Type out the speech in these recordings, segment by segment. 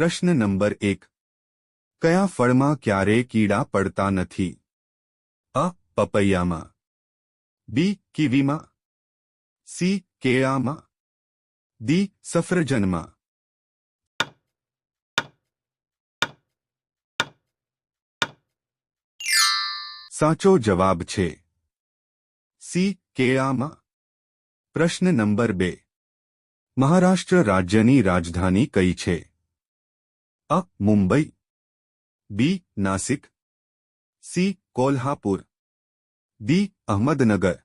પ્રશ્ન નંબર એક કયા ફળમાં ક્યારેય કીડા પડતા નથી અ પપૈયામાં બી કીવીમાં સી કેળામાં ડી સફરજનમાં સાચો જવાબ છે સી કેળામાં પ્રશ્ન નંબર બે મહારાષ્ટ્ર રાજ્યની રાજધાની કઈ છે અ Mumbai B Nashik C Kolhapur D Ahmednagar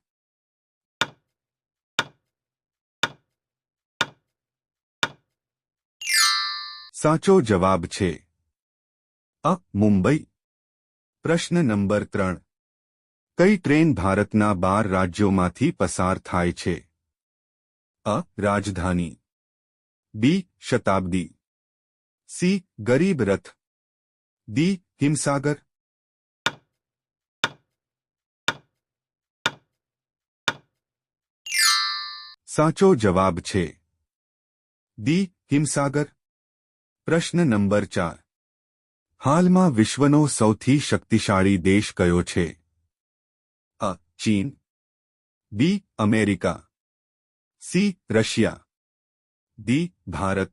સાચો જવાબ છે અ મુંબઈ પ્રશ્ન નંબર ત્રણ કઈ ટ્રેન ભારતના બાર રાજ્યોમાંથી પસાર થાય છે અ રાજધાની બી શતાબ્દી સી ગરીબ રથ ડી હિમસાગર સાચો જવાબ છે ડી હિમસાગર પ્રશ્ન નંબર ચાર હાલમાં વિશ્વનો સૌથી શક્તિશાળી દેશ કયો છે અ ચીન B America C Russia D Bharat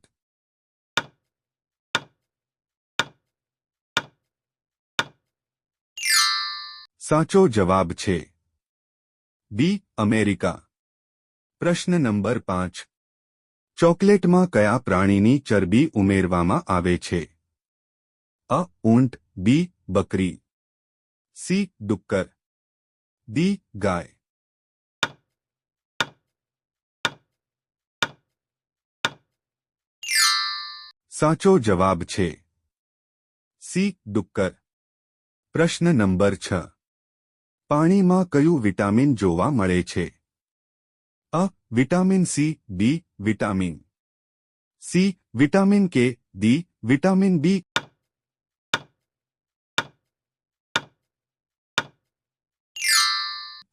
સાચો જવાબ છે. બી અમેરિકા. પ્રશ્ન નંબર પાંચ. ચોકલેટમાં કયા પ્રાણીની ચરબી ઉમેરવામાં આવે છે? અ, ઊંટ, બી, બકરી. સી, ડુક્કર. દી ગાય. સાચો જવાબ છે. સી, ડુક્કર. પ્રશ્ન નંબર છ. પાણીમાં કયું વિટામિન જોવા મળે છે? અ, vitamin C, B, vitamin. C, vitamin K, D, vitamin B.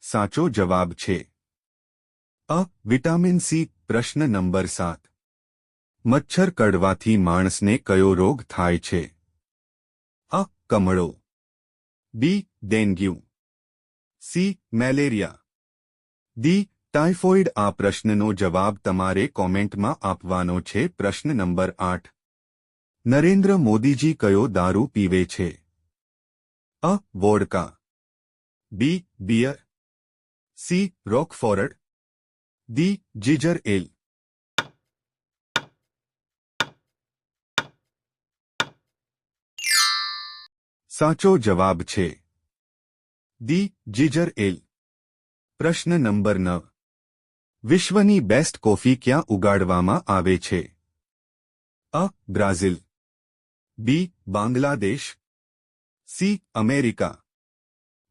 સાચો જવાબ છે. અ, વિટામિન સી, પ્રશ્ન નંબર સાત. મચ્છર કડવાથી માણસને કયો રોગ થાય છે? અ, કમળો. B, dengue. C malaria D typhoid આ પ્રશ્નનો જવાબ તમારે કોમેન્ટમાં આપવાનો છે પ્રશ્ન નંબર આઠ નરેન્દ્ર મોદીજી કયો દારૂ પીવે છે અ vodka B beer C Rockford D ginger ale સાચો જવાબ છે દી જીજર એલ પ્રશ્ન નંબર નવ વિશ્વની બેસ્ટ કોફી ક્યાં ઉગાડવામાં આવે છે અ Brazil B Bangladesh C America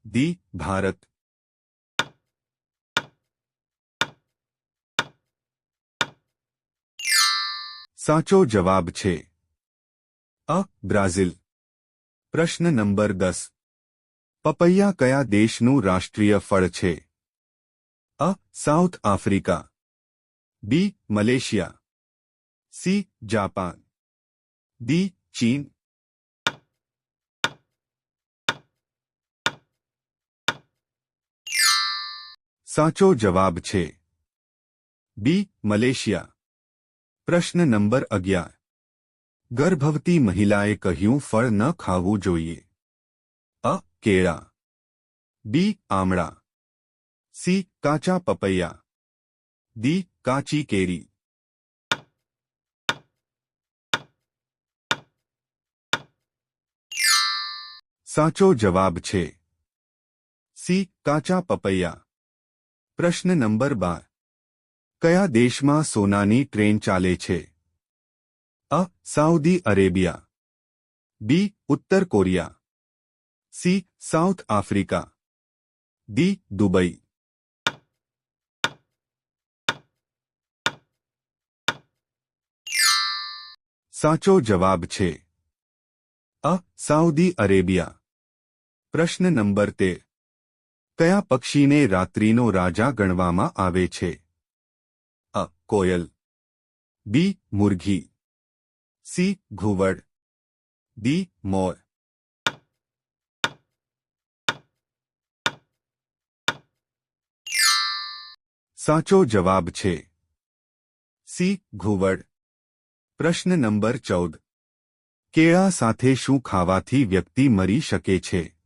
D Bharat સાચો જવાબ છે અ બ્રાઝિલ પ્રશ્ન નંબર દસ પપૈયા કયા દેશનું રાષ્ટ્રીય ફળ છે અ South Africa B Malaysia C Japan D ચીન સાચો જવાબ છે બી મલેશિયા પ્રશ્ન નંબર અગિયાર ગર્ભવતી મહિલાએ કહ્યું ફળ ન ખાવું જોઈએ અ કેળા. બી, આમળા. સી, કાચા પપૈયા. ડી, કાચી કેરી. સાચો જવાબ છે. સી, કાચા પપૈયા. પ્રશ્ન નંબર બાર. કયા દેશમાં સોનાની ટ્રેન ચાલે છે? અ, સાઉદી અરેબિયા. બી, ઉત્તર Korea. C, South Africa. D, Dubai. સાચો જવાબ છે. અ, સાઉદી અરેબિયા. પ્રશ્ન નંબર તેર કયા પક્ષીને રાત્રિનો રાજા ગણવામાં આવે છે? અ, કોયલ. બી, મુરઘી. સી, ઘુવડ. ડી, મોર. સાચો જવાબ છે. સી. ઘુવડ. પ્રશ્ન નંબર ચૌદ. કેળા સાથે શું ખાવાથી વ્યક્તિ મરી શકે છે?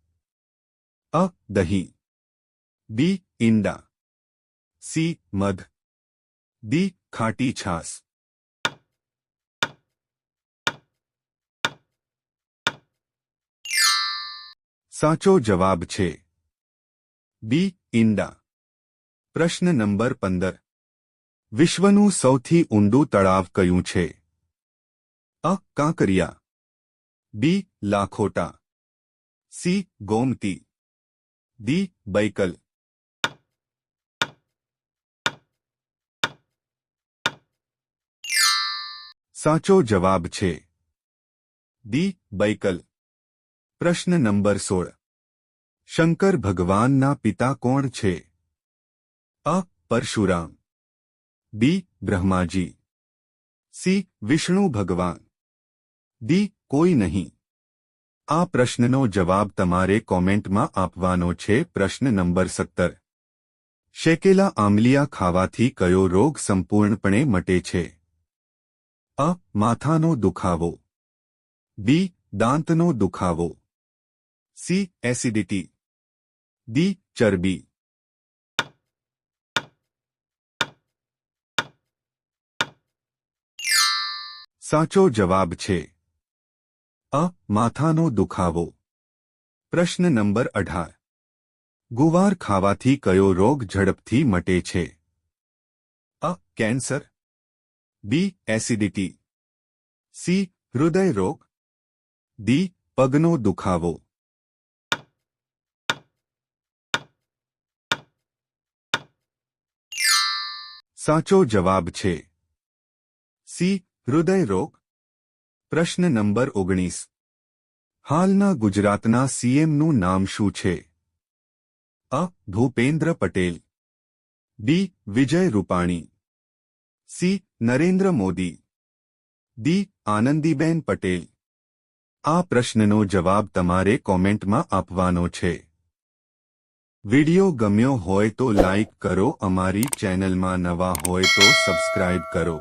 અ. દહીં. બી. ઈંડા. સી. મધ. દી ખાટી છાસ સાચો જવાબ છે. બી. ઈંડા. પ્રશ્ન નંબર પંદર વિશ્વનું સૌથી ઊંડું તળાવ કયું છે અ Kankaria B Lakhota C Gomti D Baikal સાચો જવાબ છે ડી બૈકલ પ્રશ્ન નંબર સોળ શંકર ભગવાનના પિતા કોણ છે અ. પરશુરામ. બી. બ્રહ્માજી. સી. વિષ્ણુ ભગવાન. ડી. કોઈ નહીં. આ પ્રશ્નનો જવાબ તમારે કોમેન્ટમાં આપવાનો છે પ્રશ્ન નંબર સત્તર. શેકેલા આમલિયા ખાવાથી કયો રોગ સંપૂર્ણપણે મટે છે? અ. માથાનો દુખાવો. બી. દાંતનો દુખાવો. સી. એસિડિટી. ડી. ચરબી. સાચો જવાબ છે. અ, માથાનો દુખાવો. પ્રશ્ન નંબર અઢાર. ગુવાર ખાવાથી કયો રોગ ઝડપથી મટે છે? અ, કેન્સર. B, acidity. સી, હૃદય રોગ. ડી, પગનો દુખાવો. સાચો જવાબ છે. સી હૃદય રોગ? પ્રશ્ન નંબર ઓગણીસ. હાલના ગુજરાતના સીએમનું નામ શું છે? અ. Bhupendra Patel. B. Vijay Rupani. C. Narendra Modi. D Anandiben Patel. આ પ્રશ્નનો જવાબ તમારે કોમેન્ટમાં આપવાનો છે. વિડિયો ગમ્યો હોય તો લાઇક કરો, અમારી ચેનલમાં નવા હોય તો સબસ્ક્રાઇબ કરો.